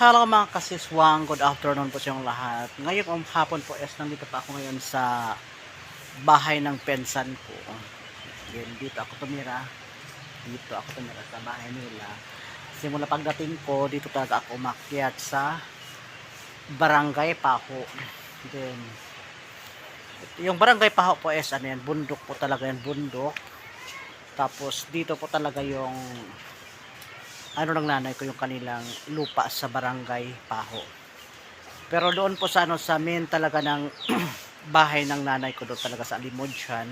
Hello mga kasiswang, good afternoon po sa inyong lahat. Ngayong um, hapon po es nandito pa ako ngayon sa bahay ng pensan ko. Yan, dito ako tumira. Dito ako tumira sa bahay nila. Simula pagdating ko, dito talaga ako umakyat sa barangay Paho. Then, yung barangay Paho po es ano yan, bundok po talaga yan, bundok. Tapos dito po talaga yung ano ng nanay ko yung kanilang lupa sa barangay Paho. Pero doon po sa ano sa main talaga ng bahay ng nanay ko doon talaga sa Alimodyan.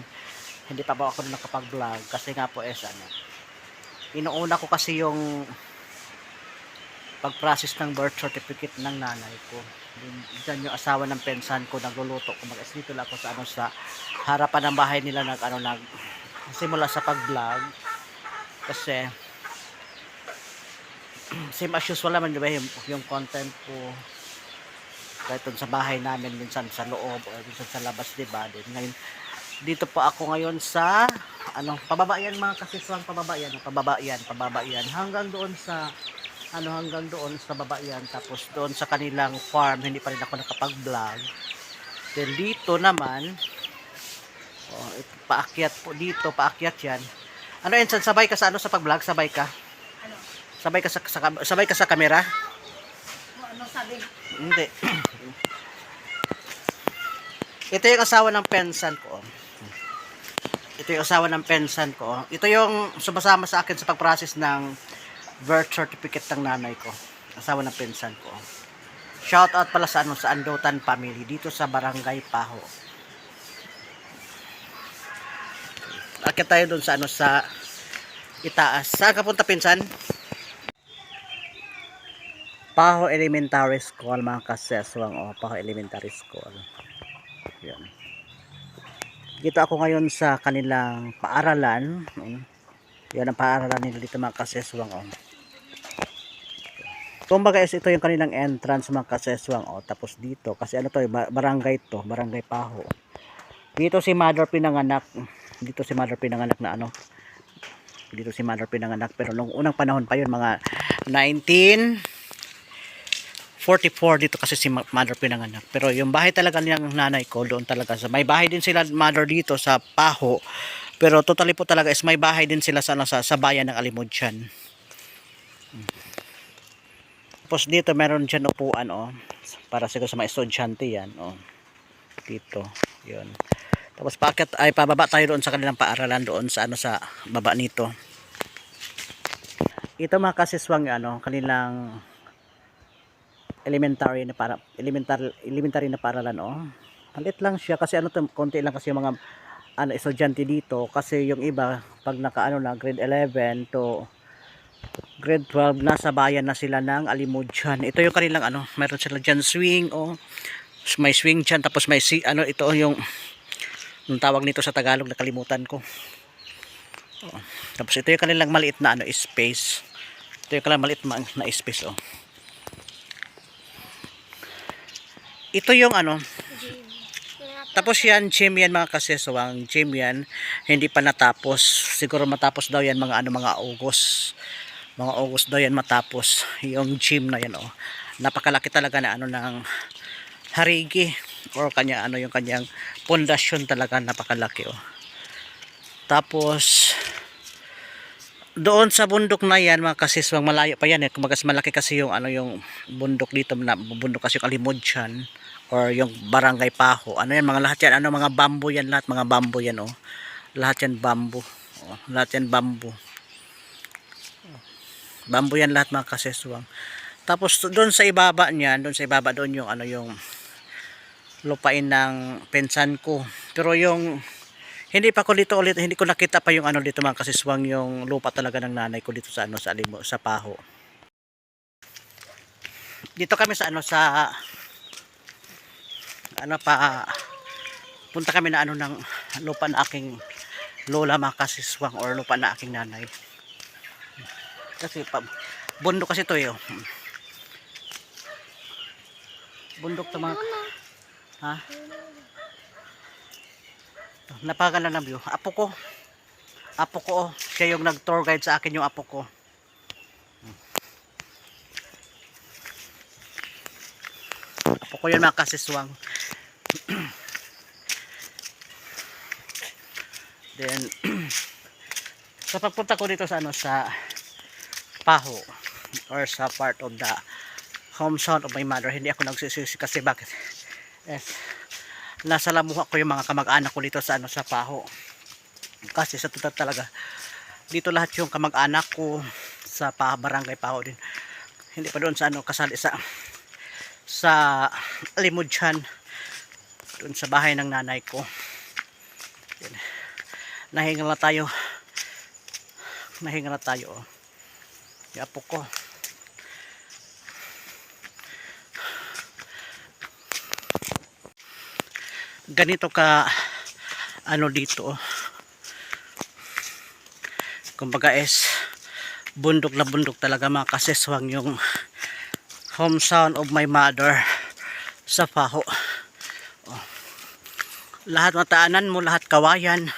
Hindi pa ba ako nakapag-vlog kasi nga po es ano. Inuuna ko kasi yung pag-process ng birth certificate ng nanay ko. Diyan yung asawa ng pensan ko nagluluto. Kumbaga dito lang ako sa ano sa harapan ng bahay nila nag ano nag simula sa pag-vlog kasi same as usual naman di ba? Yung, yung content ko kahit sa bahay namin minsan sa loob o minsan sa labas di ba? Din ngayon dito po ako ngayon sa ano pababa yan mga kasiswang pababa yan pababa yan pababa yan. Hanggang doon sa ano hanggang doon sa baba yan. Tapos doon sa kanilang farm hindi pa rin ako nakapag vlog then dito naman oh, ito, paakyat po dito paakyat yan. Ano yan sabay ka sa ano sa pag vlog sabay ka Sabay ka sa, sa sabay ka sa kamera? Ano sabi? Hindi. Ito yung asawa ng pensan ko. Ito yung asawa ng pensan ko. Ito yung sumasama sa akin sa pag-process ng birth certificate ng nanay ko. Asawa ng pensan ko. Shout out pala sa ano sa Andotan family dito sa Barangay Paho. Akit tayo doon sa ano sa itaas. Saan ka punta pinsan? Paho Elementary School mga kaseswang o Paho Elementary School. Yan. Dito ako ngayon sa kanilang paaralan. Yan ang paaralan nila dito mga kaseswang o. Kumbaga is ito yung kanilang entrance mga kaseswang o. Tapos dito kasi ano to ba- barangay to, barangay Paho. Dito si mother pinanganak. Dito si mother pinanganak na ano. Dito si mother pinanganak pero nung unang panahon pa yun mga 19 44 dito kasi si mother pinanganak. Pero yung bahay talaga niyang nanay ko doon talaga sa may bahay din sila mother dito sa Paho. Pero totally po talaga is may bahay din sila sa ano, sa, sa bayan ng Alimudyan. Hmm. Tapos dito meron diyan upuan oh para siguro sa mga estudyante yan oh. Dito, 'yun. Tapos packet ay pababa tayo doon sa kanilang paaralan doon sa ano sa baba nito. Ito mga kasiswang ano, kanilang elementary na para elementary elementary na paralan oh. Halit lang siya kasi ano to, konti lang kasi yung mga ano estudyante dito kasi yung iba pag nakaano na grade 11 to grade 12 nasa bayan na sila ng Alimudyan. Ito yung kanilang ano, meron sila diyan swing oh. May swing diyan tapos may si ano ito yung yung tawag nito sa Tagalog nakalimutan ko. Oh. Tapos ito yung kanilang maliit na ano space. Ito yung kanilang maliit ma- na space oh. Ito yung ano tapos yan gym yan mga kaseswang gym yan hindi pa natapos. Siguro matapos daw yan mga ano mga August. Mga August daw yan matapos yung gym na yan oh. Napakalaki talaga na ano ng harigi or kanya ano yung kanyang pundasyon talaga napakalaki oh. Tapos doon sa bundok na yan mga kasiswang malayo pa yan eh. Kumagas malaki kasi yung ano yung bundok dito na bundok kasi yung Alimudyan or yung barangay Paho. Ano yan mga lahat yan ano mga bamboo yan lahat mga bamboo yan oh. Lahat yan bamboo. Oh, lahat yan bamboo. Bamboo yan lahat mga kasiswang tapos doon sa ibaba niyan doon sa ibaba doon yung ano yung lupain ng pensan ko. Pero yung hindi pa ko dito ulit hindi ko nakita pa yung ano dito mga kasiswang yung lupa talaga ng nanay ko dito sa ano sa alimo sa Paho. Dito kami sa ano sa ano pa punta kami na ano ng lupa na aking lola mga kasiswang or lupa na aking nanay. Kasi pa, bundok kasi to yo bundok to mga ha napakaganda ng view apo ko apo ko oh. siya yung nag tour guide sa akin yung apo ko apo ko yun mga kasiswang. Then, sa pagpunta ko dito sa ano sa Paho or sa part of the home sound of my mother, hindi ako nagsisisi kasi bakit? Yes. Nasa lamuha ko yung mga kamag-anak ko dito sa ano sa Paho. Kasi sa totoo talaga, dito lahat yung kamag-anak ko sa pa barangay Paho din. Hindi pa doon sa ano kasali sa sa Limudjan doon sa bahay ng nanay ko. Yan. Nahinga na tayo. Nahinga na tayo. Oh. Apo ko. Ganito ka ano dito. oh. Kumbaga is bundok na bundok talaga mga kaseswang yung home sound of my mother sa Paho. Oh. Lahat mataanan mo, lahat kawayan.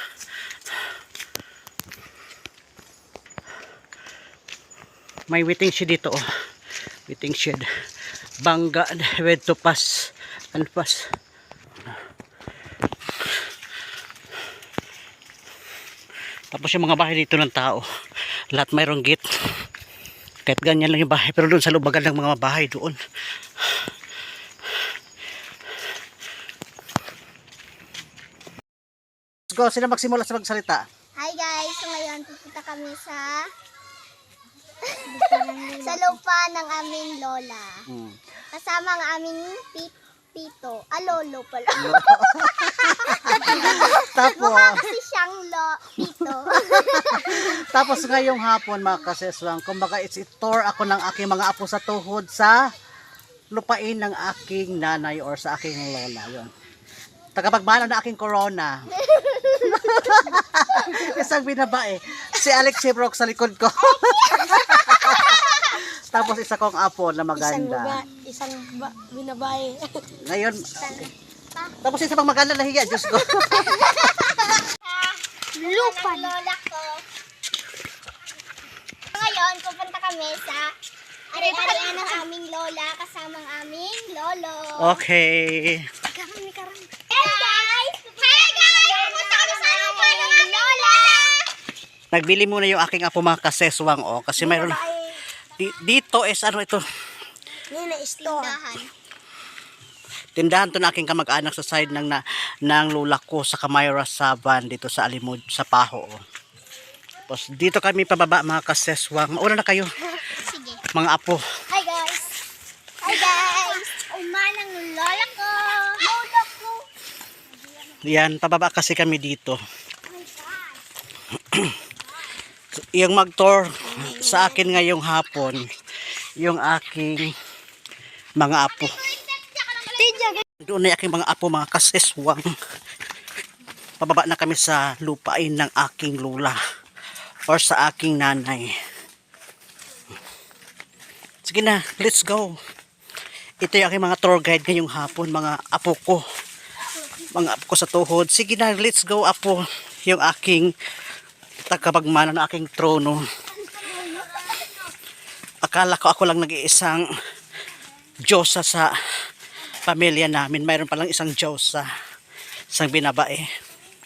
May waiting shed dito oh. Waiting shed. Bangga with to pass and pass. Tapos yung mga bahay dito ng tao, lahat mayroong gate. Kahit ganyan lang yung bahay, pero doon sa lubagan ng mga bahay doon. Let's go, sino magsimula sa magsalita? Hi guys! So ngayon pupunta kami sa sa lupa ng aming lola. Hmm. Kasama ang aming pi- pito. Ah, lolo pala. Tapos, Mukha kasi siyang lo pito. tapos ngayong hapon mga kaseswang, kumbaga it's tour ako ng aking mga apo sa tuhod sa lupain ng aking nanay or sa aking lola. Yun. Tagapagmana na aking corona. Isang binabae. Si Alex Brock sa likod ko. Tapos isa kong apo na maganda. isang ba, binabae. Ngayon, tapos isa pang maganda na hiya, Diyos ko. lupa. Ngayon, pupunta kami sa ari-arian ng aming lola kasama ang aming lolo. Okay. Karami, karami. Hey guys! Hey guys! Pupunta kami sa lupa ng aming lola! Nagbili muna yung aking apo mga kaseswang oh, kasi mayroon di- dito is ano ito, Nina, store. tindahan to na aking kamag-anak sa side ng na, ng lula ko sa Camayra Saban dito sa Alimod sa Paho. oh. Tapos dito kami pababa mga kaseswang. Mauna na kayo Sige. mga apo. Hi guys! Hi guys! Umanang lola ko! Lola ko! Yan, pababa kasi kami dito. yung mag-tour sa akin ngayong hapon, yung aking mga apo. Doon na aking mga apo, mga kaseswang. Pababa na kami sa lupain ng aking lula or sa aking nanay. Sige na, let's go. Ito yung aking mga tour guide ngayong hapon, mga apo ko. Mga apo ko sa tuhod. Sige na, let's go apo. Yung aking tagapagmana ng aking trono. Akala ko ako lang nag-iisang Diyosa sa pamilya namin. Mayroon palang isang Diyosa. Isang binabae.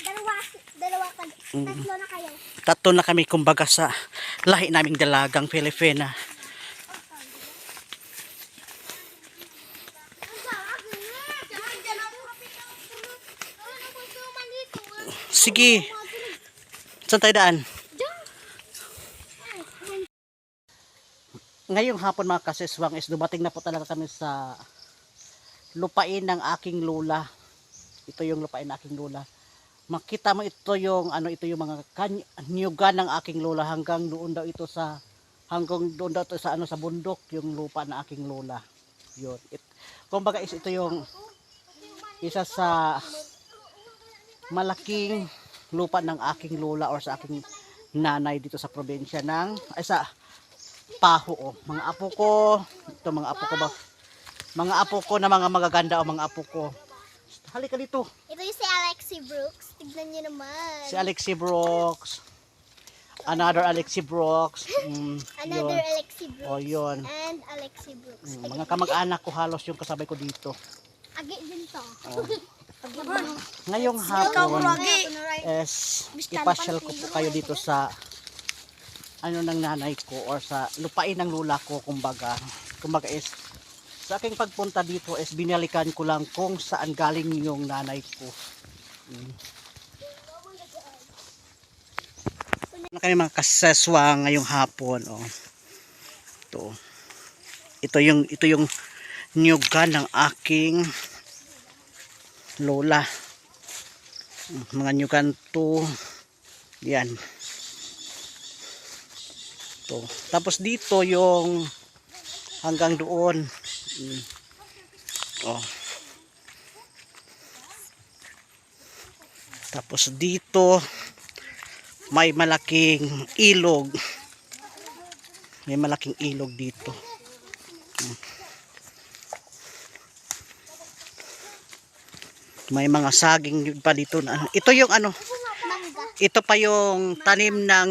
Dalawa, dalawa ka. Tatlo na kayo. Tatlo na kami kumbaga sa lahi naming dalagang Pilipina. Sige. Saan tayo daan? Ngayong hapon mga kasiswang is dumating na po talaga kami sa lupain ng aking lula. Ito yung lupain ng aking lula. Makita mo ito yung ano ito yung mga kany- niyugan ng aking lula hanggang doon daw ito sa hanggang doon daw ito sa ano sa bundok yung lupa ng aking lola. Yun. It, kumbaga is ito yung isa sa malaking lupa ng aking lola or sa aking nanay dito sa probinsya ng ay sa Paho oh. Mga apo ko, ito mga apo ko ba? Mga apo ko na mga magaganda o mga apo ko. Halika dito. Ito yung Alexi Brooks. Tignan niyo naman. Si Alexi Brooks. Another Alexi Brooks. Mm, Another yun. Alexi Brooks. Oh, yun. And Alexi Brooks. Mm, mga kamag-anak ko halos yung kasabay ko dito. Oh. Ngayong hapon is ipasyal ko po kayo dito sa ano ng nanay ko or sa lupain ng lula ko kumbaga. Kumbaga is sa aking pagpunta dito is binalikan ko lang kung saan galing yung nanay ko. Ano kami mga kaseswa ngayong hapon oh. Ito. Ito yung ito yung nyuga ng aking lola. Mga nyugan to. Yan. To. Tapos dito yung hanggang doon. Mm. Oh. Tapos dito may malaking ilog. May malaking ilog dito. May mga saging pa dito na ano. Ito yung ano, ito pa yung tanim ng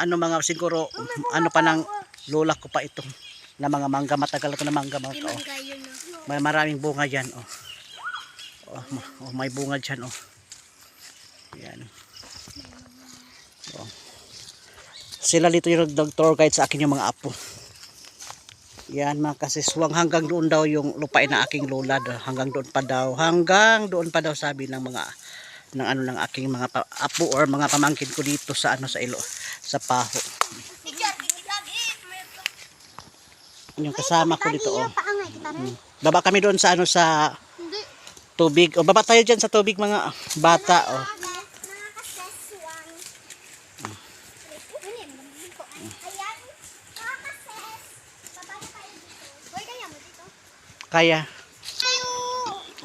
ano mga siguro ano pa ng lola ko pa ito na mga mangga matagal ko na mangga mga oh. May maraming bunga diyan oh. Oh, oh, may bunga diyan oh. Yan. Oh. Sila dito yung nag-tour guide sa akin yung mga apo. Yan mga kasiswang hanggang doon daw yung lupain na aking lola daw. hanggang doon pa daw hanggang doon pa daw sabi ng mga ng ano ng aking mga apo or mga pamangkin ko dito sa ano sa ilo sa paho. Yung kasama ko dito oh. Rin. Baba kami doon sa ano sa tubig. O baba tayo diyan sa tubig mga bata oh. Mga kaseswang. Ayan, mga kases. Baba na tayo dito. Boy, kaya mo dito? Kaya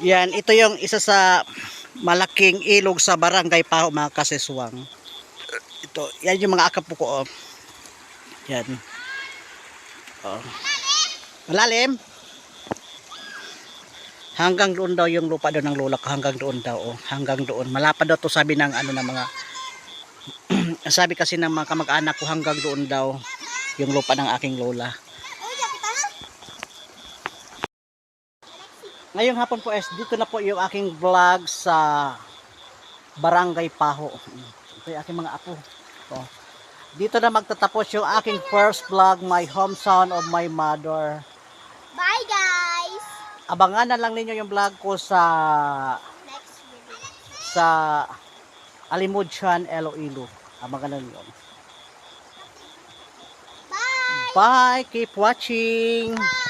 yan ito yung isa sa malaking ilog sa barangay Paho mga kaseswang. Ito, yan yung mga akapo ko oh. Yan. Oh. Malalim. Hanggang doon daw yung lupa doon ng lola hanggang doon daw, oh. hanggang doon. Malapad daw to sabi ng ano ng mga sabi kasi ng mga kamag-anak ko hanggang doon daw yung lupa ng aking lola. Ngayong hapon po es, dito na po yung aking vlog sa Barangay Paho. Ito yung aking mga apo. Oh. Dito na magtatapos yung aking first vlog, my hometown of my mother. Bye, guys. Abangan na lang ninyo yung vlog ko sa sa Alimudsyan, Iloilo. Abangan na ninyo. Bye. Bye! Keep watching! Bye.